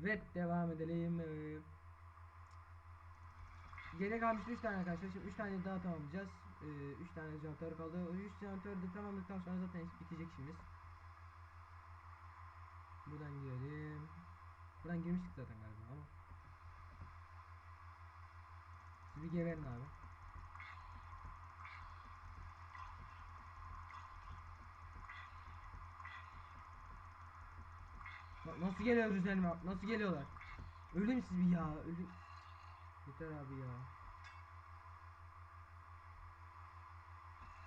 Evet devam edelim. Ee, Geriye kalmış 3 tane arkadaşlar. Şimdi 3 tane daha tamamlayacağız. 3 tane jeneratör kaldı. O 3 jeneratörü de tamamladıktan sonra zaten bitecek işimiz. Buradan girelim. Buradan girmiştik zaten galiba ama. Siz bir geberin abi. Nasıl geliyor üzerime nasıl geliyorlar. Ölüm siz bir ya ölüm. Yeter abi ya.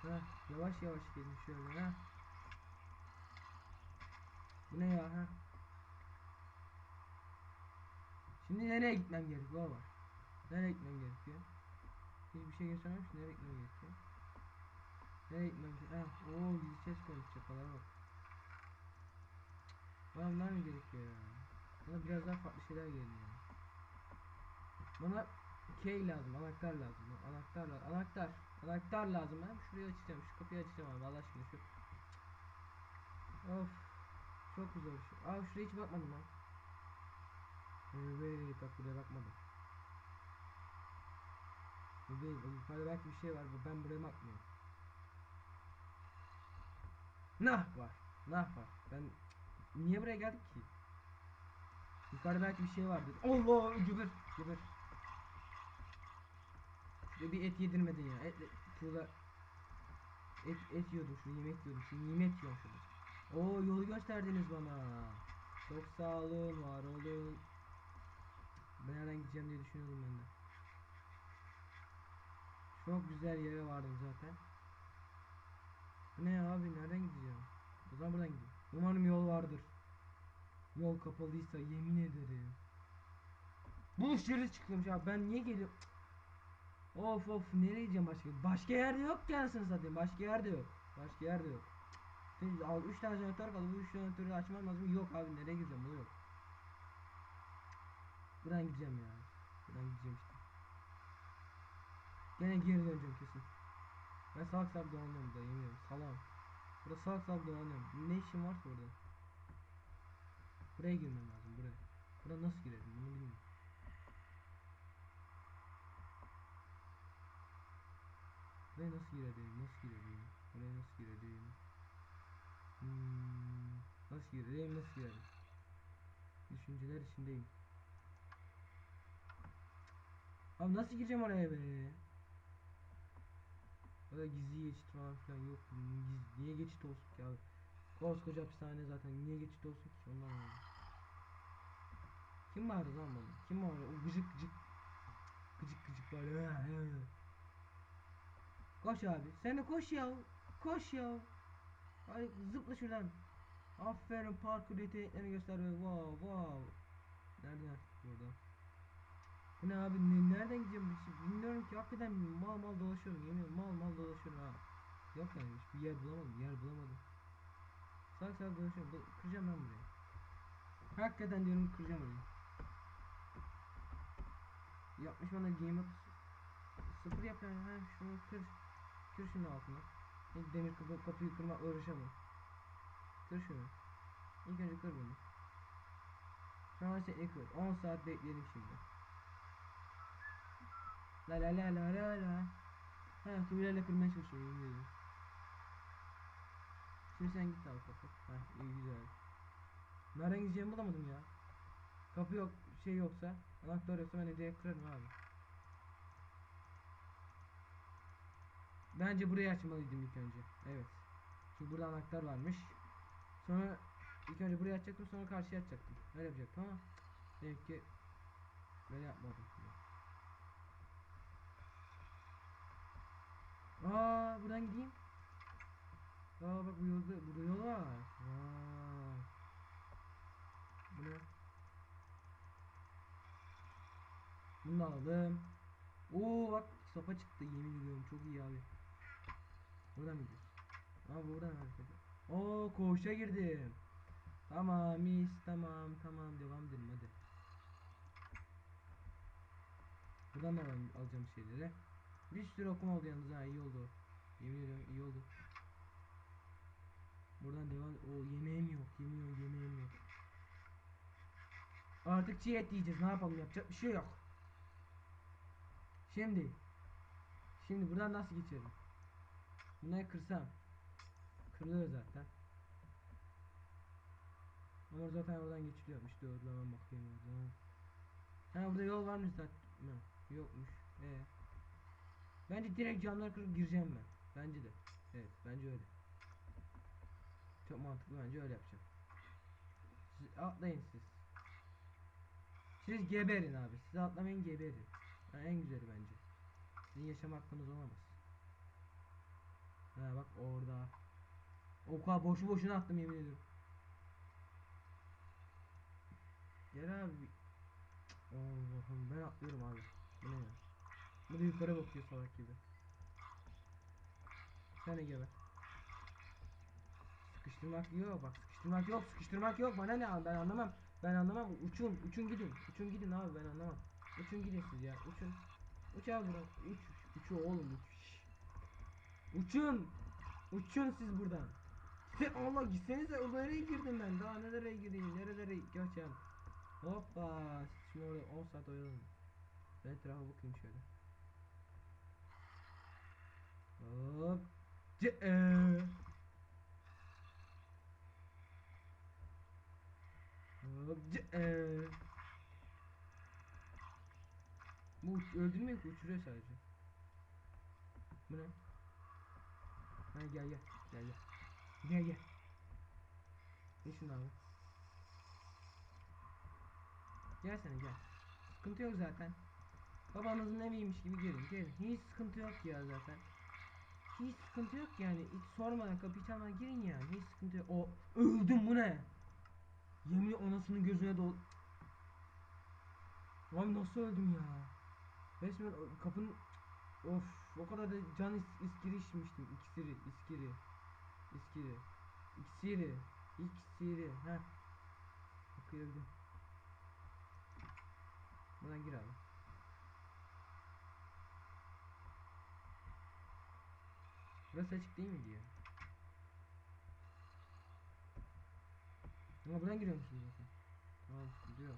Ha yavaş yavaş gelin şöyle ha. Bu ne ya ha? Şimdi nereye gitmem gerekiyor baba? Nereye gitmem gerekiyor? Hiçbir şey göstermemiş nereye gitmem gerekiyor? Nereye gitmem gerekiyor? Ha, ooo ses koymuş çakalara bak. Bana bunlar mı gerekiyor ya? Bana biraz daha farklı şeyler geliyor. Bana key lazım, anahtar lazım. Anahtar lazım. Anahtar. Anahtar lazım. Ben şurayı açacağım. Şu kapıyı açacağım abi. Allah aşkına şu. Of. Çok güzel bir şey. Aa şuraya hiç bakmadım lan. Evet bak buraya bakmadım. Bu değil. O yukarıda belki bir şey var. Ben buraya bakmıyorum. Nah var. Nah var. Ben niye buraya geldik ki? Yukarıda belki bir şey vardır. Allah cübür cübür. Şuraya bir et yedirmedin ya. Et, et şurada et, et yiyordum şu yemek yiyordum. Şu nimet yiyorum şurada. Oo yolu gösterdiniz bana. Çok sağ olun, var olun. Ben nereden gideceğim diye düşünüyordum ben de. Çok güzel yere vardım zaten. Ne abi nereden gideceğim? O zaman buradan gideyim. Umarım yol vardır. Yol kapalıysa yemin ederim. Buluş yeri çıkıyormuş abi ben niye geliyorum? Of of nereye gideceğim başka? Başka yerde yok ki anasını satayım. Başka yerde yok. Başka yerde yok. Al 3 tane jeneratör kaldı. Bu 3 jeneratörü açmam lazım. Yok abi nereye gideceğim? Bu yok. Buradan gideceğim ya. Buradan gideceğim işte. Gene geri döneceğim kesin. Ben salak salak dolanıyorum da yemin ederim. Salam. Burada salak salak dolanıyorum. Ne işim varsa orada. Buraya girmem lazım buraya. Buraya nasıl girelim bunu bilmiyorum. Buraya nasıl girelim? Nasıl girelim? Buraya nasıl girelim? Hmm, nasıl girelim? Nasıl girelim? Düşünceler içindeyim. Abi nasıl gireceğim oraya be? Böyle gizli geçit falan filan yok. Giz- niye geçit olsun ki abi? Koskoca hapishane zaten niye geçit olsun ki ondan yani. Kim vardı lan bana? Kim vardı? O gıcık gıcık gıcık gıcık ya. Koş abi. Sen de koş ya. Koş ya. Hadi zıpla şuradan. Aferin parkur yeteneklerini göster. Wow wow. Nereden? Burada. Bu ne abi? Ne, nereden gideceğim? Şey bilmiyorum ki. Hakikaten mal mal dolaşıyorum. Yemin mal mal dolaşıyorum ha. Yok yani hiçbir yer bulamadım. Yer bulamadım. Sak sak dolaşıyorum. Do- kıracağım ben burayı. Hakikaten diyorum kıracağım orayı. Yapmış bana game up sıfır yap yani. Ha, şunu kır. Kır şunu altına. İlk demir kapı, kapıyı kırma uğraşamam. Kır şunu. İlk önce kır bunu. Sonra sen kır. 10 saat bekleyelim şimdi. La la la la la la. Ha tuğlayla kırmaya çalışıyorum yemin ederim. Şimdi sen git al kapı. Ha iyi güzel. Nereden gideceğimi bulamadım ya. Kapı yok, şey yoksa, anahtar yoksa ben de direkt kırarım abi. Bence burayı açmalıydım ilk önce. Evet. Çünkü burada anahtar varmış. Sonra ilk önce burayı açacaktım sonra karşıya açacaktım. Öyle yapacaktım ama demek ki böyle yapmadım. Aa buradan gideyim. Aa bak bu yolda burada yol var. Vay. Bunu da alalım. Oo bak sopa çıktı yemin ediyorum çok iyi abi. Buradan mı gidiyoruz? Aa buradan hareket. Oo koğuşa girdim. Tamam mis tamam tamam devam edelim hadi. Buradan da alacağım şeyleri. Bir sürü okuma oldu yalnız ha iyi oldu. Yemin ediyorum iyi oldu. Buradan devam. O yemeğim yok. Yemin yemeğim yok. Artık çiğ et yiyeceğiz. Ne yapalım? Yapacak bir şey yok. Şimdi. Şimdi buradan nasıl geçelim? Bunları kırsam. Kırılıyor zaten. Ama zaten oradan geçiliyormuş. Dur hemen bakayım oradan. Ha burada yol varmış zaten. Yokmuş. Ee. Bence direkt camları kırıp gireceğim ben. Bence de. Evet bence öyle. Çok mantıklı bence öyle yapacağım. Siz atlayın siz. Siz geberin abi. Siz atlamayın geberin. Ha, en güzeli bence. Sizin yaşam hakkınız olamaz. Ha bak orada. O kadar boşu boşuna attım yemin ediyorum. Gel abi. Allah'ım ben atlıyorum abi. Bu ne ya? Bu da yukarı bakıyor salak gibi. Sen de geber. Sıkıştırmak yok bak sıkıştırmak yok sıkıştırmak yok. Bana ne? Abi ben anlamam. Ben anlamam. Uçun uçun gidin. Uçun gidin abi ben anlamam. Uçun gidin siz ya. Uçun. Uç abi buradan. Uç uçu oğlum uç. Uçun. Uçun siz buradan. Gitse Allah gitsenize nereye girdim ben? Daha nereye gireyim nerelere? Geçeceğim hoppa şimdi orada 10 saat oyalanın. Ben etrafa bakayım şöyle Ce. Hop, ce- eee. Bu öldürmüyor ki uçuruyor sadece. Bu ne? Ha gel gel gel gel. Gel gel. Ne şunu abi? Gel sen gel. Sıkıntı yok zaten. Babanızın eviymiş gibi gelin gelin. Hiç sıkıntı yok ya zaten. Hiç sıkıntı yok yani. Hiç sormadan kapıyı çalmadan girin yani. Hiç sıkıntı yok. O öldüm bu ne? Yemin anasının gözüne dol. Abi nasıl öldüm ya? Resmen kapının of o kadar da can is iskiri içmiştim. İksiri, iskiri. İskiri. İksiri. İksiri. Ha. Okuyordum. Buradan gir abi. Burası açık değil mi diyor. Ama buradan giriyor musun zaten? Tamam gidiyor.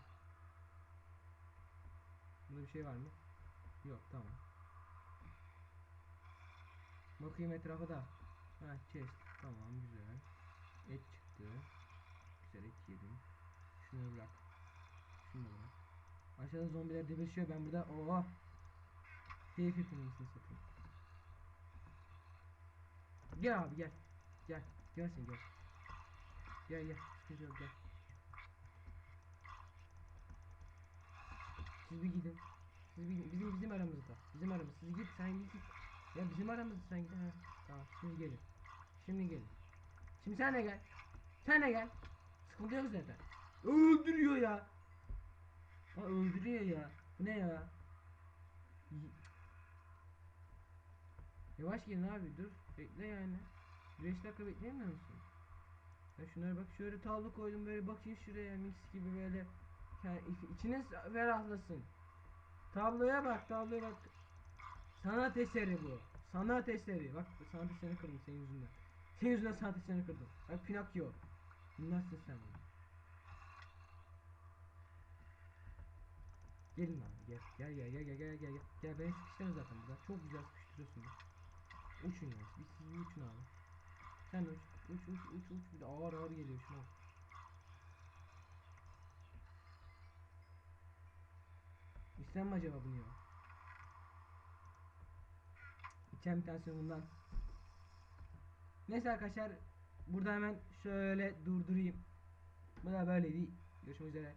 Burada bir şey var mı? Yok tamam. Bakayım etrafa da. Ha chest. Tamam güzel. Et çıktı. Güzel et yedim. Şunu bırak. Şunu da bırak. Aşağıda zombiler debleşiyor. Ben burada oha. Keyif yapımcısını satayım. Gel abi gel. Gel. Gel sen gel. Gel gel. Sıkıntı yok gel. Siz bir gidin. Siz bir, bizim bizim aramızda. Bizim aramızda. Siz git sen git. Ya bizim aramızda sen git. Ha, tamam şimdi gelin. Şimdi gelin. Şimdi sen de gel. Sen de gel. Sıkıntı yok zaten. Öldürüyor ya. Ha, öldürüyor ya. Bu ne ya? Yavaş gelin abi dur. Bekle yani. 5 dakika bekleyemiyor musun? Ya şunlara bak şöyle tablo koydum böyle bakın şuraya mix gibi böyle yani iç- içiniz ferahlasın. Tabloya bak tabloya bak. Sanat eseri bu. Sanat eseri. Bak sanat eserini kırdım senin yüzünden. Senin yüzünden sanat eserini kırdım. Bak Pinokyo. Bilmezsin sen bunu. Gelin abi gel. Gel gel gel gel gel gel gel. Gel beni sıkıştırın zaten burada. Çok güzel sıkıştırıyorsun. beni. Uçun ya. Bir siz bir uçun abi. Sen uç. Uç uç uç uç. Bir de ağır ağır geliyor şuna. mi acaba bunu ya? İçen bir tanesi bundan. Neyse arkadaşlar burada hemen şöyle durdurayım. Bu da böyleydi. Görüşmek üzere.